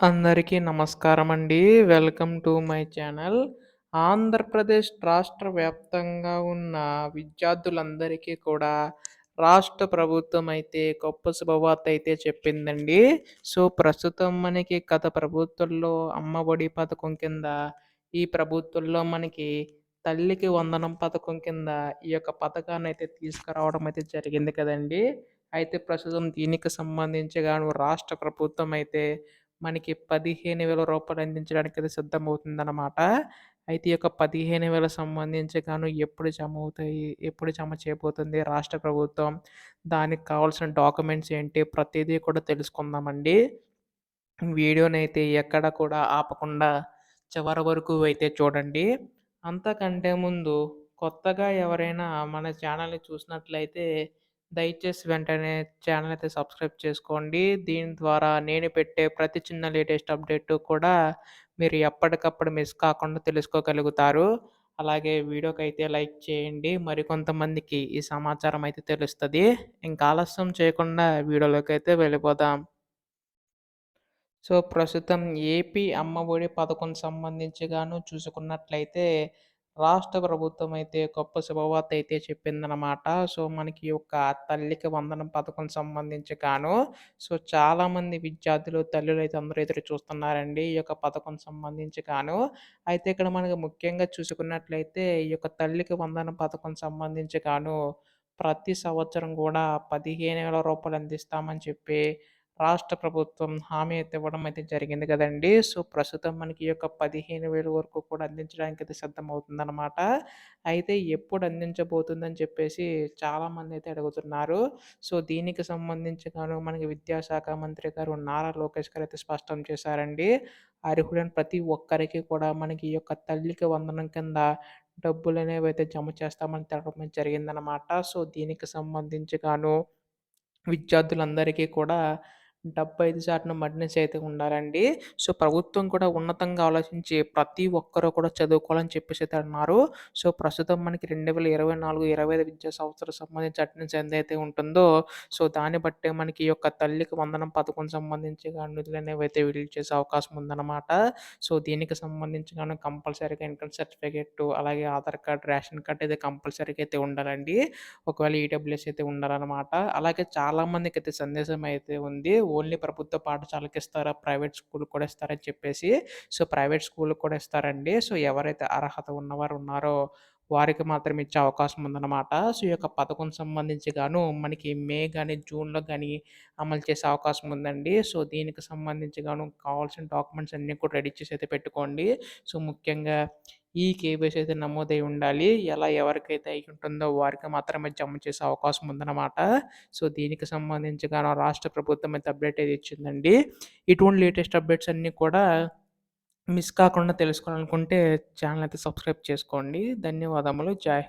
అందరికీ నమస్కారం అండి welcome to my channel. Andhra Pradesh రాష్ట్ర వ్యాప్తంగా ఉన్న విద్యార్థులందరికీ కూడా రాష్ట్ర ప్రభుత్వం అయితే గొప్ప శుభవార్త అయితే చెప్పిందండి. సో, ప్రస్తుతం మనకి గత ప్రభుత్వంలో అమ్మ ఒడి పథకం కింద, ఈ ప్రభుత్వంలో మనకి తల్లికి వందనం పథకం కింద ఈ యొక్క పథకాన్ని అయితే తీసుకురావడం అయితే జరిగింది కదండీ! అయితే ప్రస్తుతం దీనికి సంబంధించి గాను రాష్ట్ర ప్రభుత్వం అయితే మనకి 15,000 రూపాయలు అందించడానికి అందించడానికైతే సిద్ధమవుతుందనమాట. అయితే ఈ యొక్క 15,000 సంబంధించి గాను ఎప్పుడు జమ అవుతాయి? ఎప్పుడు జమ చేయబోతుంది రాష్ట్ర ప్రభుత్వం? దానికి కావాల్సిన డాక్యుమెంట్స్ ఏంటి? ప్రతిదీ కూడా తెలుసుకుందామండి. వీడియోనైతే ఎక్కడ కూడా ఆపకుండా చివరి వరకు అయితే చూడండి. అంతకంటే ముందు కొత్తగా ఎవరైనా మన ఛానల్‌ని చూసినట్లయితే దయచేసి వెంటనే ఛానల్ అయితే సబ్స్క్రైబ్ చేసుకోండి. దీని ద్వారా నేను పెట్టే ప్రతి చిన్న లేటెస్ట్ అప్డేట్ కూడా మీరు ఎప్పటికప్పుడు మిస్ కాకుండా తెలుసుకోగలుగుతారు. అలాగే వీడియోకైతే లైక్ చేయండి. మరికొంతమందికి ఈ సమాచారం అయితే తెలుస్తుంది ఇంకా ఆలస్యం చేయకుండా వీడియోలోకైతే వెళ్ళిపోదాం. సో, ప్రస్తుతం ఏపీ అమ్మ ఒడి పథకం సంబంధించి గాను చూసుకున్నట్లయితే రాష్ట్ర ప్రభుత్వం అయితే గొప్ప శుభవార్త అయితే చెప్పిందనమాట. సో, మనకి ఈ యొక్క తల్లికి వందనం పథకం సంబంధించి గాను సో, చాలామంది విద్యార్థులు, తల్లులైతే అందరూ ఎదురు చూస్తున్నారండి. ఈ యొక్క పథకం సంబంధించి గాను. అయితే ఇక్కడ మనకి ముఖ్యంగా చూసుకున్నట్లయితే ఈ యొక్క తల్లికి వందనం పథకం సంబంధించి గాను ప్రతి సంవత్సరం కూడా 15,000 రూపాయలు అందిస్తామని చెప్పి రాష్ట్ర ప్రభుత్వం హామీ అయితే ఇవ్వడం అయితే జరిగింది కదండీ! సో, ప్రస్తుతం మనకి ఈ యొక్క 15,000 వరకు కూడా అందించడానికి అందించడానికైతే సిద్ధమవుతుందనమాట. అయితే ఎప్పుడు అందించబోతుందని చెప్పేసి చాలామంది అయితే అడుగుతున్నారు. సో, దీనికి సంబంధించి గాను మనకి విద్యాశాఖ మంత్రి గారు నారా లోకేష్ గారు అయితే స్పష్టం చేశారండి. అర్హులైన ప్రతి ఒక్కరికి కూడా మనకి ఈ యొక్క తల్లికి వందనం కింద డబ్బులు అనేవి అయితే జమ చేస్తామని తెలపడం జరిగిందనమాట. సో, దీనికి సంబంధించి గాను విద్యార్థులందరికీ కూడా 75% మర్నెస్ అయితే ఉండాలండి. సో, ప్రభుత్వం కూడా ఉన్నతంగా ఆలోచించి ప్రతి ఒక్కరూ కూడా చదువుకోవాలని చెప్పేసి అయితే అన్నారు. సో, ప్రస్తుతం మనకి 2024, 25 విద్యా సంవత్సరం సంబంధించి అటెండెన్స్ ఎంతైతే ఉంటుందో సో, దాన్ని బట్టే మనకి ఈ యొక్క తల్లికి వందనం పథకం సంబంధించి నిధులు అనేవి అయితే విడుదల చేసే అవకాశం ఉందన్నమాట సో, దీనికి సంబంధించి గాను కంపల్సరీగా ఇన్‌కమ్ సర్టిఫికేట్ అలాగే ఆధార్ కార్డ్, రేషన్ కార్డ్ అయితే కంపల్సరీగా అయితే ఉండాలండి. ఒకవేళ ఈడబ్ల్యూఎస్ అయితే ఉండాలన్నమాట అలాగే చాలామందికైతే సందేశం అయితే ఉంది. ఓన్లీ ప్రభుత్వ పాఠశాలకి ఇస్తారా? ప్రైవేట్ స్కూల్ కూడా ఇస్తారని చెప్పేసి. సో, ప్రైవేట్ స్కూల్ కూడా ఇస్తారండి. సో, ఎవరైతే అర్హత ఉన్నవారు ఉన్నారో వారికి మాత్రం ఇచ్చే అవకాశం ఉందన్నమాట సో, ఈ యొక్క పథకం సంబంధించి గాను మనకి మే కానీ జూన్‌లో కానీ అమలు చేసే అవకాశం ఉందండి. సో, దీనికి సంబంధించి గాను కావాల్సిన డాక్యుమెంట్స్ అన్నీ కూడా రెడీ చేసి అయితే పెట్టుకోండి. సో, ముఖ్యంగా ఈ కేవైసీ అయితే నమోదై ఉండాలి. ఎలా ఎవరికైతే అయి ఉంటుందో వారికి మాత్రమే జమ చేసే అవకాశం ఉందన్నమాట సో, దీనికి సంబంధించి గాను రాష్ట్ర ప్రభుత్వం అయితే అప్డేట్ అయితే ఇచ్చిందండి. ఇటువంటి లేటెస్ట్ అప్డేట్స్ అన్నీ కూడా మిస్ కాకుండా తెలుసుకోవాలనుకుంటే ఛానల్ అయితే సబ్స్క్రైబ్ చేసుకోండి. ధన్యవాదములు. జై హింద్.